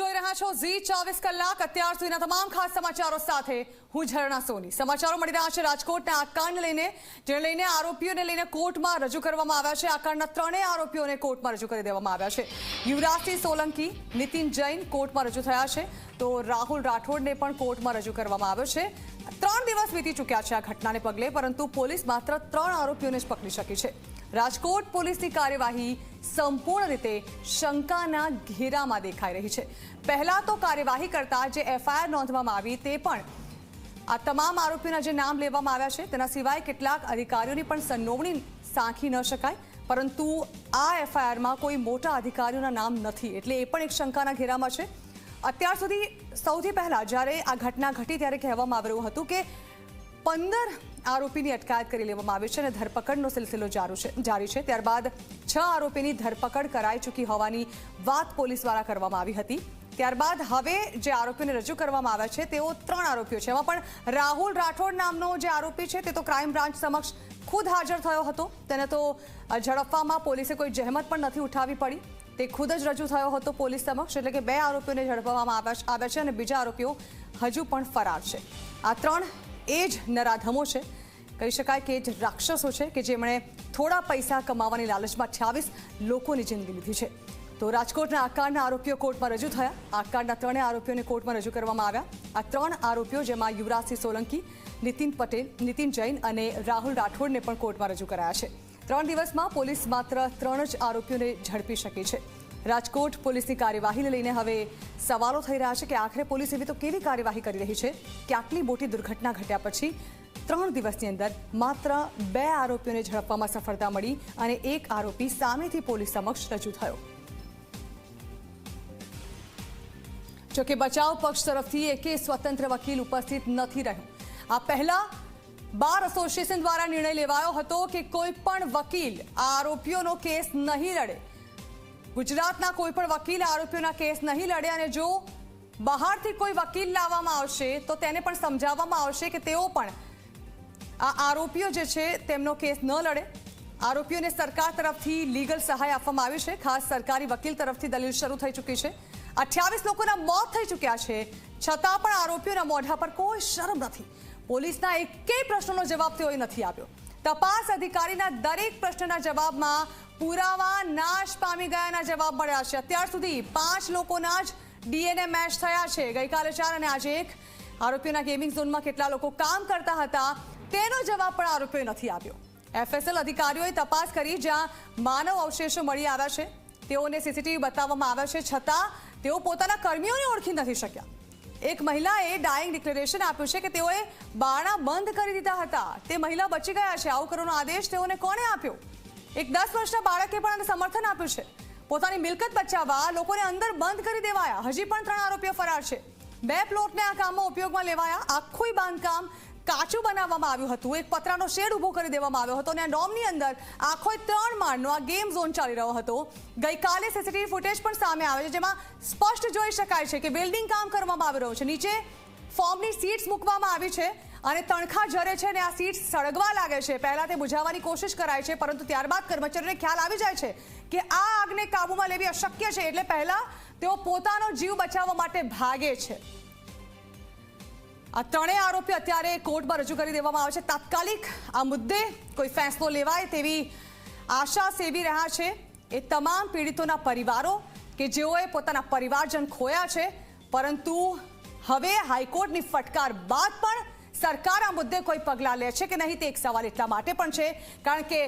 જોઈ રહ્યા છો ઝી ચોવીસ કલાક. અત્યાર સુધીના તમામ ખાસ સમાચારો સાથે હું ઝરણા સોની. સમાચારો મળી રહ્યા છે રાજકોટના આ કાંડ લઈને જેને લઈને આરોપીઓને લઈને કોર્ટમાં રજૂ કરવામાં આવ્યા છે. આ કાંડના ત્રણેય આરોપીઓને કોર્ટમાં રજૂ કરી દેવામાં આવ્યા છે. યુવરાજસિંહ સોલંકી, નીતિન જૈન કોર્ટમાં રજૂ થયા છે. તો રાહુલ રાઠોડને પણ કોર્ટમાં રજૂ કરવામાં આવ્યો છે. ત્રણ દિવસ વીતી ચૂક્યા છે આ ઘટનાને પગલે, પરંતુ પોલીસ માત્ર ત્રણ આરોપીઓને જ પકડી શકી છે. રાજકોટ પોલીસની કાર્યવાહી સંપૂર્ણ રીતે શંકાના ઘેરામાં દેખાઈ રહી છે. પહેલા તો કાર્યવાહી કરતા જે એફઆઈઆર નોંધવામાં આવી તે પણ આ તમામ આરોપીઓના જે નામ લેવામાં આવ્યા છે, તેના સિવાય કેટલાક અધિકારીઓની પણ સંડોવણી સાંખી ન શકાય, પરંતુ આ એફઆઈઆરમાં કોઈ મોટા અધિકારીઓના નામ નથી. એટલે એ પણ એક શંકાના ઘેરામાં છે. અત્યાર સુધી સૌથી પહેલા જ્યારે આ ઘટના ઘટી ત્યારે કહેવામાં આવ્યું હતું કે પંદર આરોપીની અટકાયત કરી લેવામાં આવી છે અને ધરપકડનો સિલસિલો જારું છે ત્યારબાદ છ આરોપીની ધરપકડ કરાઈ ચૂકી હોવાની વાત પોલીસ દ્વારા કરવામાં આવી હતી. ત્યારબાદ હવે જે આરોપીને રજૂ કરવામાં આવ્યા છે, તેઓ ત્રણ આરોપીઓ છે. એમાં પણ રાહુલ રાઠોડ નામનો જે આરોપી છે, તે તો ક્રાઇમ બ્રાન્ચ સમક્ષ ખુદ હાજર થયો હતો. તેને તો ઝડપવામાં પોલીસે કોઈ જહેમત પણ નથી ઉઠાવી પડી. તે ખુદ જ રજૂ થયો હતો પોલીસ સમક્ષ, એટલે કે બે આરોપીઓને ઝડપવામાં આવ્યા છે અને બીજા આરોપીઓ હજુ પણ ફરાર છે. આ ત્રણ એ જ નરાધમો છે. કહી શકાય કે જ રાક્ષસો છે કે જેમણે થોડા પૈસા કમાવાની લાલચમાં અઠ્યાવીસ લોકોની જિંદગી લીધી છે. તો રાજકોટના આકારના આરોપીઓ કોર્ટમાં રજૂ થયા. આકારના ત્રણેય આરોપીઓને કોર્ટમાં રજૂ કરવામાં આવ્યા. આ ત્રણ આરોપીઓ જેમાં યુવરાજસિંહ સોલંકી, નીતિન પટેલ, નીતિન જૈન અને રાહુલ રાઠોડને પણ કોર્ટમાં રજૂ કરાયા છે. ત્રણ દિવસમાં પોલીસ માત્ર ત્રણ જ આરોપીઓને ઝડપી શકી છે. રાજકોટ પોલીસની કાર્યવાહીને લઈને હવે સવાલો થઈ રહ્યા છે કે આખરે પોલીસ એવી તો કેવી કાર્યવાહી કરી રહી છે કે આટલી મોટી દુર્ઘટના ઘટ્યા પછી ત્રણ દિવસની અંદર માત્ર બે આરોપીઓને ઝડપવામાં સફળતા મળી અને એક આરોપી સામેથી પોલીસ સમક્ષ રજૂ થયો. જોકે બચાવ પક્ષ તરફથી એકે સ્વતંત્ર વકીલ ઉપસ્થિત નથી રહ્યો. આ પહેલા બાર એસોસિએશન દ્વારા નિર્ણય લેવાયો હતો કે કોઈ પણ વકીલ આ આરોપીઓનો કેસ નહીં લડે ગુજરાતના કોઈ પણ વકીલ આરોપીઓના કેસ નહીં લડે અને જો બહારથી કોઈ વકીલ લાવવામાં આવશે, તો તેને પણ સમજાવવામાં આવશે કે તેઓ પણ આ આરોપીઓ જે છે, તેમનો કેસ ન લડે. આરોપીઓને સરકાર તરફથી લીગલ સહાય આપવામાં આવી છે. ખાસ સરકારી વકીલ તરફથી દલીલ શરૂ થઈ ચૂકી છે. અઠ્યાવીસ લોકોના મોત થઈ ચૂક્યા છે. છતાં પણ આરોપીઓના મોઢા પર કોઈ શરમ નથી. પોલીસના એકેય પ્રશ્નનો જવાબ તેઓએ નથી આપ્યો. તપાસ અધિકારીના દરેક પ્રશ્નના જવાબમાં પુરાવા નાશ પામી ગયાના જવાબ મળ્યા છે. અત્યાર સુધી પાંચ લોકોના જ ડીએનએ મેચ થયા છે. ગઈકાલે ચાર અને આજે એક. આરોપીઓના ગેમિંગ ઝોનમાં કેટલા લોકો કામ કરતા હતા તેનો જવાબ પણ આરોપીઓએ નથી આપ્યો. એફએસએલ અધિકારીઓએ તપાસ કરી જ્યાં માનવ અવશેષો મળી આવ્યા છે. તેઓને સીસીટીવી બતાવવામાં આવ્યા છે. છતાં તેઓ પોતાના કર્મીઓને ઓળખી નથી શક્યા. એક મહિલાએ ડાઇંગ ડિક્લેરેશન આપ્યું છે કે તેઓએ બારણા બંધ કરી દીધા હતા. તે મહિલા બચી ગયા છે. આવું કરવાનો આદેશ તેઓને કોણે આપ્યો? એક દસ વર્ષના બાળકે પણ સમર્થન આપ્યું છે. પોતાની મિલકત બચાવવા લોકોને અંદર બંધ કરી દેવાયા. હજી પણ ત્રણ આરોપીઓ ફરાર છે. બે પ્લોટને આ કામમાં ઉપયોગમાં લેવાયા. આખું બાંધકામ કાચું બનાવવામાં આવ્યું હતું. એક પતરાનો શેડ ઊભો કરી દેવામાં આવ્યો હતો અને આ ડોમની અંદર આખો ત્રણ માળનો આ ગેમ ઝોન ચાલી રહ્યો હતો. ગઈકાલે સીસીટીવી ફૂટેજ પણ સામે આવે છે, જેમાં સ્પષ્ટ જોઈ શકાય છે કે બિલ્ડિંગ કામ કરવામાં આવી રહ્યું છે. નીચે ફોર્મની સીટ્સ મૂકવામાં આવી છે. અને તણખા જરે છે ને આ સીટ્સ સળગવા લાગે છે. પહેલા તે બુઝાવવાની કોશિશ કરાય છે, પરંતુ ત્યારબાદ કર્મચારીને ખ્યાલ આવી જાય છે કે આ આગને કાબૂમાં લેવી અશક્ય છે, એટલે પહેલા તેઓ પોતાનો જીવ બચાવવા માટે ભાગે છે. આ ત્રણેય આરોપી અત્યારે કોર્ટમાં રજૂ કરી દેવામાં આવે છે. તાત્કાલિક આ મુદ્દે કોઈ ફેંસલો લેવાય તેવી આશા સેવી રહ્યા છે. એ તમામ પીડિતોના પરિવારો કે જેઓએ પોતાના પરિવારજન ખોયા છે, પરંતુ હવે હાઈકોર્ટની ફટકાર બાદ પણ સરકાર આ મુદ્દે કોઈ પગલાં લે છે કે નહીં તે એક સવાલ એટલા માટે પણ છે, કારણ કે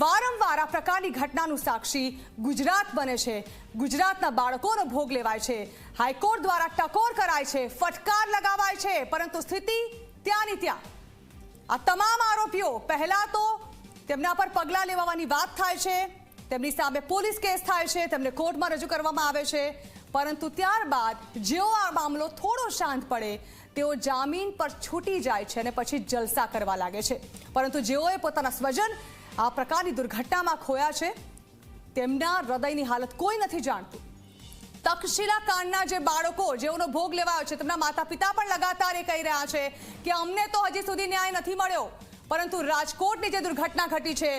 વારંવાર આ પ્રકારની ઘટનાનું સાક્ષી ગુજરાત બને છે. ગુજરાતના બાળકોનો ભોગ લેવાય છે. હાઈકોર્ટ દ્વારા ટકોર કરાય છે, ફટકાર લગાવાય છે, પરંતુ સ્થિતિ ત્યાંની ત્યાં. આ તમામ આરોપીઓ પહેલા તો તેમના પર પગલાં લેવાની વાત થાય છે, તેમની સામે પોલીસ કેસ થાય છે, તેમને કોર્ટમાં રજૂ કરવામાં આવે છે. પરંતુ ત્યારબાદ જેઓ આ મામલો થોડો શાંત પડે, તેઓ જામીન પર છૂટી જાય છે અને પછી જલસા કરવા લાગે છે. પરંતુ જેઓએ પોતાના સ્વજન આ પ્રકારની દુર્ઘટનામાં ખોયા છે, તેમના હૃદયની હાલત કોઈ નથી જાણતું. તક્ષશિલા કાંડના જે બાળકો જેઓનો ભોગ લેવાયો છે, તેમના માતા પિતા પણ લગાતાર એ કહી રહ્યા છે કે અમને તો હજી સુધી ન્યાય નથી મળ્યો. પરંતુ રાજકોટની જે દુર્ઘટના ઘટી છે,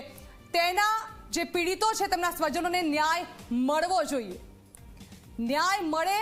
તેના જે પીડિતો છે, તેમના સ્વજનોને ન્યાય મળવો જોઈએ. ન્યાય મળે